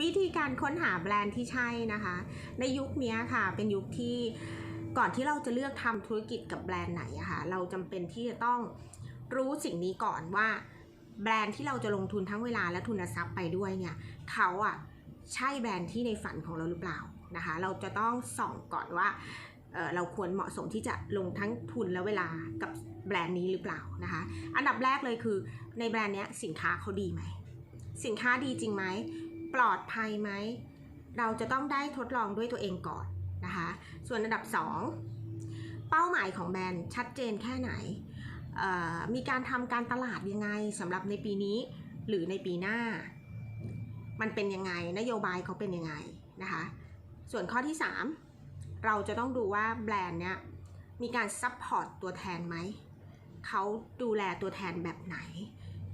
วิธีการค้นหาแบรนด์ที่ใช่นะคะ ในยุคนี้ค่ะ เป็นยุคที่ก่อนที่เราจะเลือกทำธุรกิจกับแบรนด์ไหนอะค่ะ เราจำเป็นที่จะต้องรู้สิ่งนี้ก่อนว่า แบรนด์ที่เราจะลงทุนทั้งเวลาและทุนทรัพย์ไปด้วยเนี่ยเขาอะใช่แบรนด์ที่ในฝันของเราหรือเปล่านะคะ เราจะต้องส่องก่อนว่าเเราควรเหมาะสมที่จะลงทั้งทุนและเวลากับแบรนด์นี้หรือเปล่านะคะ อันดับแรกเลยคือในแบรนด์เนี้ยสินค้าเขาดีไหมสินค้าดีจริงไหม ปลอดภัยไหม เราจะต้องได้ทดลองด้วยตัวเองก่อนนะคะ ส่วนอันดับ 2 เป้าหมายของแบรนด์ชัดเจนแค่ไหน มีการทำการตลาดยังไงสำหรับในปีนี้หรือในปีหน้า มันเป็นยังไงนโยบายเขาเป็นยังไงนะคะ ส่วนข้อที่ 3 เราจะต้องดูว่าแบรนด์เนี้ยมีการซัพพอร์ตตัวแทนไหม เขาดูแลตัวแทนแบบไหน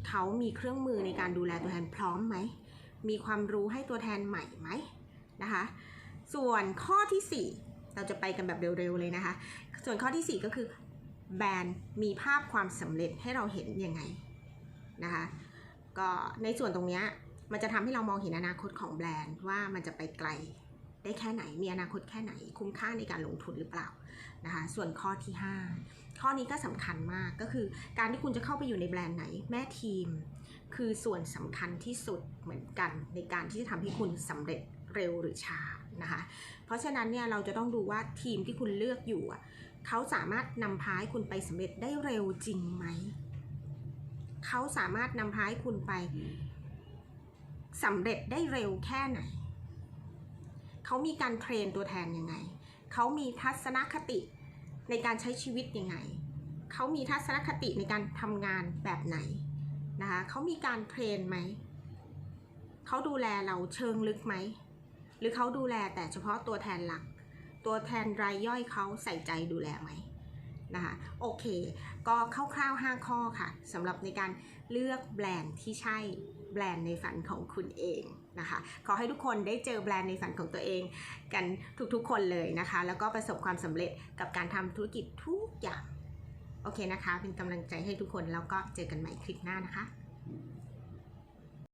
เขามีเครื่องมือในการดูแลตัวแทนพร้อมไหม มีความรู้ให้ตัวแทนใหม่ไหมนะคะ ส่วนข้อทีสี่4 เราจะไปกันแบบเร็วๆเลยนะคะ ส่วนข้อทีสี่ 4 ก็คือแบรนด์มีภาพความสำเร็จให้เราเห็นยังไงนะคะ ก็ในส่วนตรงนี้มันจะทำให้เรามองเห็นอนาคตของแบรนด์ว่ามันจะไปไกล ได้แค่ไหน มีอนาคตแค่ไหน คุ้มค่าในการลงทุนหรือเปล่านะคะ ส่วนข้อที่ 5 ข้อนี้ก็สำคัญมากก็คือการที่คุณจะเข้าไปอยู่ในแบรนด์ไหน แม่ทีม คือส่วนสำคัญที่สุดเหมือนกันในการที่จะทำให้คุณสำเร็จเร็วหรือช้านะคะ เพราะฉะนั้นเนี่ยเราจะต้องดูว่าทีมที่คุณเลือกอยู่เขาสามารถนำพาให้คุณไปสำเร็จได้เร็วจริงไหม เขาสามารถนำพาให้คุณไปสำเร็จได้เร็วแค่ไหน เขามีการเทรนตัวแทนยังไง เขามีทัศนคติในการใช้ชีวิตยังไง เขามีทัศนคติในการทำงานแบบไหนนะคะเขามีการเทรนไหม เขาดูแลเราเชิงลึกไหม หรือเขาดูแลแต่เฉพาะตัวแทนหลัก ตัวแทนรายย่อยเขาใส่ใจดูแลไหม นะคะ โอเค ก็คร่าวๆ 5 ข้อค่ะสำหรับในการเลือกแบรนด์ที่ใช่แบรนด์ในฝันของคุณเองนะคะ ขอให้ทุกคนได้เจอแบรนด์ในฝันของตัวเองกันทุกๆคนเลยนะคะ แล้วก็ประสบความสำเร็จกับการทำธุรกิจทุกอย่าง โอเคนะคะ เป็นกำลังใจให้ทุกคนแล้วก็เจอกันใหม่คลิปหน้านะคะ